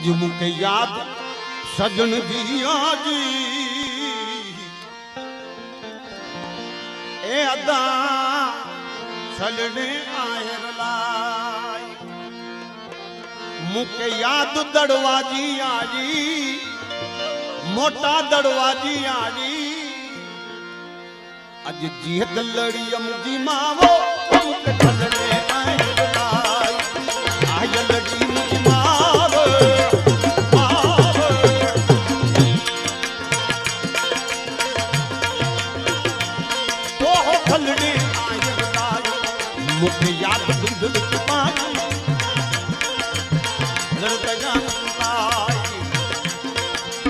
ਅੱਜ ਮੁਕੇ ਯਾਦ ਸਜਣ ਦੀ ਆਜੀ ਏ ਅਦਾ ਸਲਣੇ ਆਇਰ ਲਾਈ ਮੁਕੇ ਯਾਦ ਦੜਵਾ ਜੀ ਆਜੀ મોટા દડવાજી આજી આજે જીત લડી અમજી માવો તું કલરે છલડી મુખ યાદ ધૂંધળ છુપાઈ લડતગા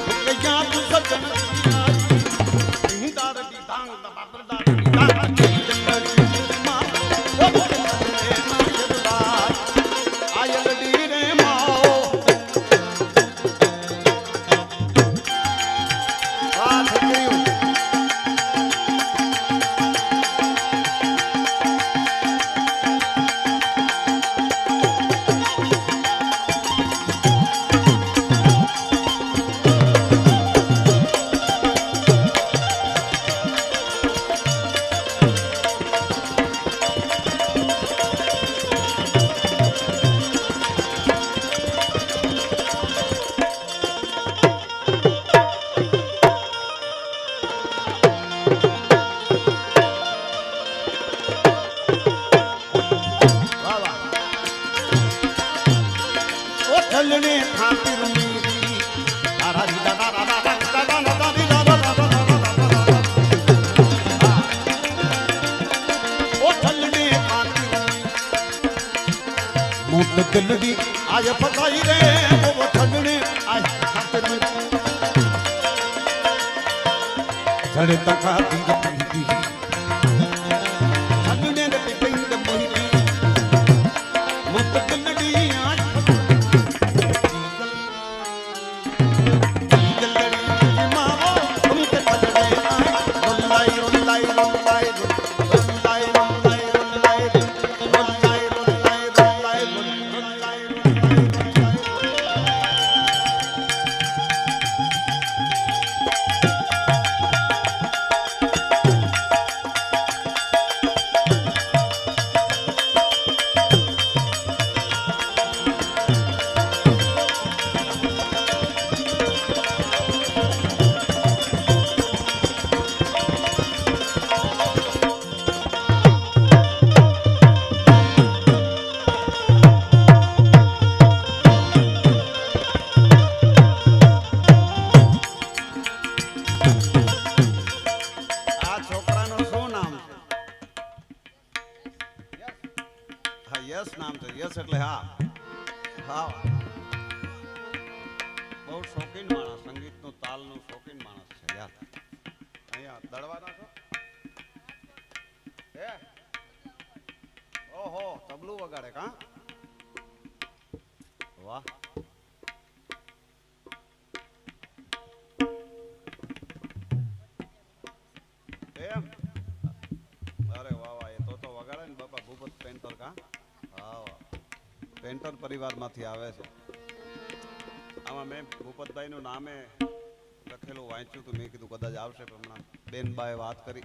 મુખ યાદ સજન હિંદાર દી ધાંગ બાપ ઢલને ખાતર તારા દીદા તારા દાદા દાદા દાદા ફસાઈ રે ઓ ઠગણે આય તકા યસ નામ છે, યસ એટલે હા. હા. બહુ શોખીન માણસ, સંગીતનું તાલનું શોખીન માણસ છે, યાર. અહીંયા દળવાના છો? હે? ઓહો, તબલું વગાડે કા? વાહ. પેન્ટર પરિવારમાંથી આવે છે. આમાં મેં ભૂપતભાઈનું નામે લખેલું, વાંચ્યું હતું, મેં કીધું કદાચ આવશે, પણ હમણાં બેનબાએ વાત કરી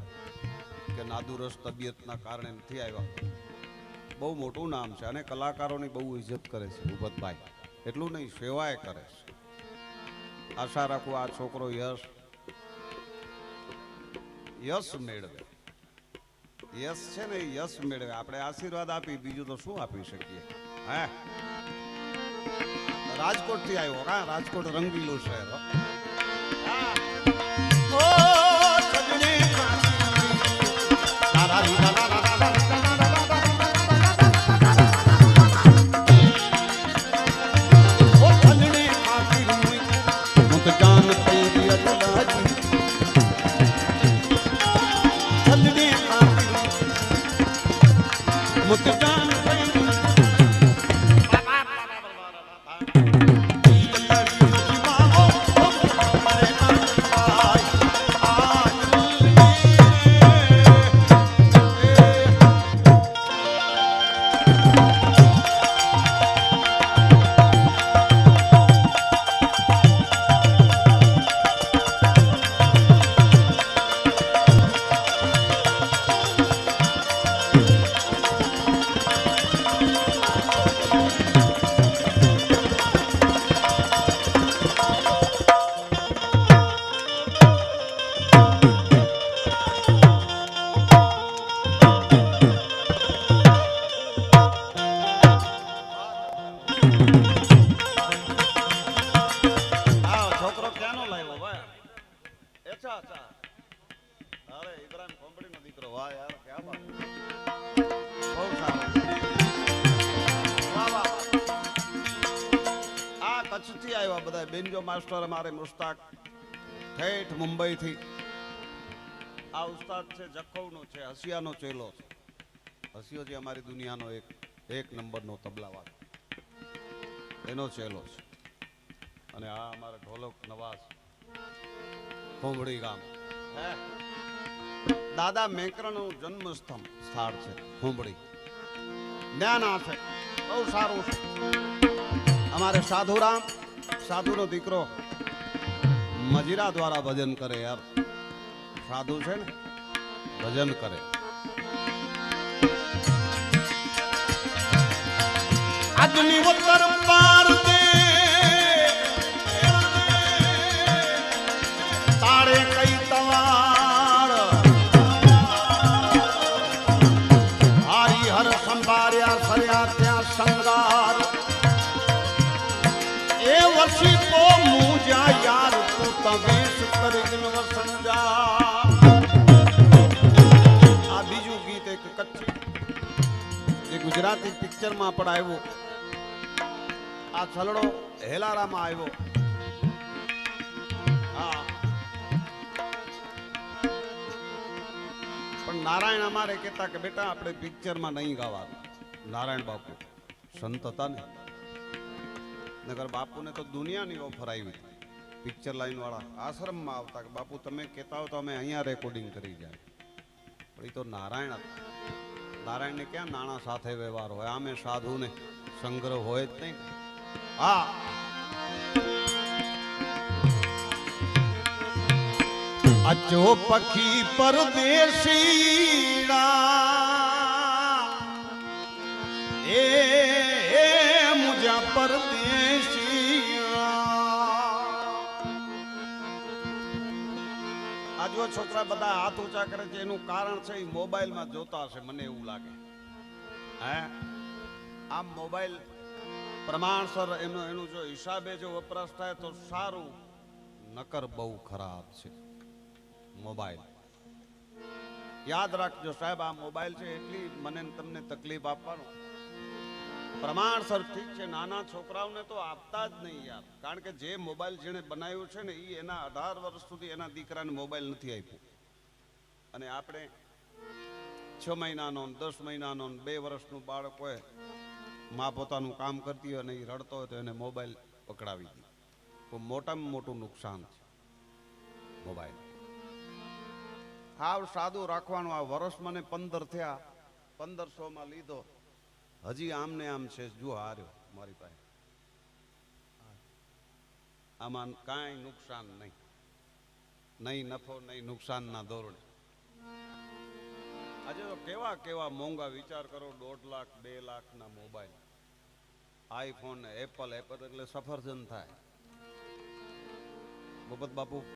કે નાદુરસ તબિયતના કારણે નથી આવ્યા. બહુ મોટું નામ છે અને કલાકારોની બહુ ઇજ્જત કરે છે ભૂપતભાઈ. એટલું નહીં, સેવાય કરે છે. આશા રાખું આ છોકરો યશ યશ મેળવે. યશ છે ને યશ મેળવે આપણે આશીર્વાદ આપી, બીજું તો શું આપી શકીએ? હે? રાજકોટથી આવ્યો, હા, રાજકોટ રંગીલું શહેર હો. આવ્યા બધા બેનજો માસ્ટર અમારે મુસ્તાક. ઠેઠ મુંબઈથી. આ ઉસ્તાદ છે જખૌનો છે, હસિયાનો ચેલો છે. હસિયોજી અમારી દુનિયાનો એક એક નંબરનો તબલાવાદ એનો ચેલો છે. અને આ અમારા ઢોલક નવાઝ. કોંગડી ગામ. દાદા મેકરણનું જન્મ સ્થળ છે ખોમડી જ્ઞાન આ છે. બહુ સારું છે. અમારે સાધુરામ સાધુનો દીકરો મજીરા દ્વારા ભજન કરે યાર. સાધુ છે ને, ભજન કરે. આજની ઉત્તર પાર યાર તું તવેશ કરીને આ બીજું ગીત એક કચ્છી જે ગુજરાતી પિક્ચરમાં પણ આવ્યું આ છલડો હેલારામાં આવ્યો હા પણ નારાયણ અમારે કહેતા કે બેટા આપણે પિક્ચરમાં નહીં ગાવાનું નારાયણ બાપુ, સંત હતા ને. નગર બાપુને તો દુનિયાની ઓફર આવી. પિક્ચર લાઈનવાળા આશ્રમમાં આવતા કે, બાપુ, તમે કહેતા હો તો અમે અહીંયા રેકોર્ડિંગ કરી જાય. પણ એ તો નારાયણ હતા. નારાયણને ક્યાં નાણાં સાથે વ્યવહાર હોય? આમે સાધુને સંગ્રહ હોય જ નહીં. હા. અચો પખી પરદેશીડા એ મુજા પરદેશીડા જો છોકરા બધા હાથ ઊંચા કરે છે, એનું કારણ છે એ મોબાઈલમાં જોતા હશે, મને એવું લાગે. હે? આમ મોબાઈલ પ્રમાણસર એનો, એનું જો હિસાબે જો વપરાશ થાય તો સારું, નકર બહુ ખરાબ છે, મોબાઈલ. યાદ રાખજો સાહેબ, આ મોબાઈલ છે એટલી મને તમને તકલીફ આપવાનો. પ્રમાણસર ઠીક છે. નાના છોકરાઓને તો આપતા જ નહીં યાર. કારણ કે જે મોબાઈલ જેણે બનાવ્યો છે ને એ એના અઢાર વર્ષ સુધી એના દીકરાને મોબાઈલ નથી આપ્યો. અને આપણે છ મહિનાનો દસ મહિનાનો બે વર્ષનું બાળક હોય મા પોતાનું કામ કરતી હોય અને એ રડતો હોય તો એને મોબાઈલ પકડાવી દે. તો મોટામાં મોટું નુકસાન છે મોબાઈલ. હાવ સાદું રાખવાનું. આ વર્ષ મને પંદર થયા. પંદરસોમાં લીધો. હજી આમ ને આમ છે જો હાર્યો મારી પાસે. આમાં કાંઈ નુકસાન નહીં. નહીં નફો, નહીં નુકસાનના ધોરણે. આજે તો કેવા કેવા મોંઘા વિચાર કરો, દોઢ લાખ, બે લાખના મોબાઈલ. આઈફોન, એપલ એપલ એટલે સફરજન થાય. ભૂપત બાપુ.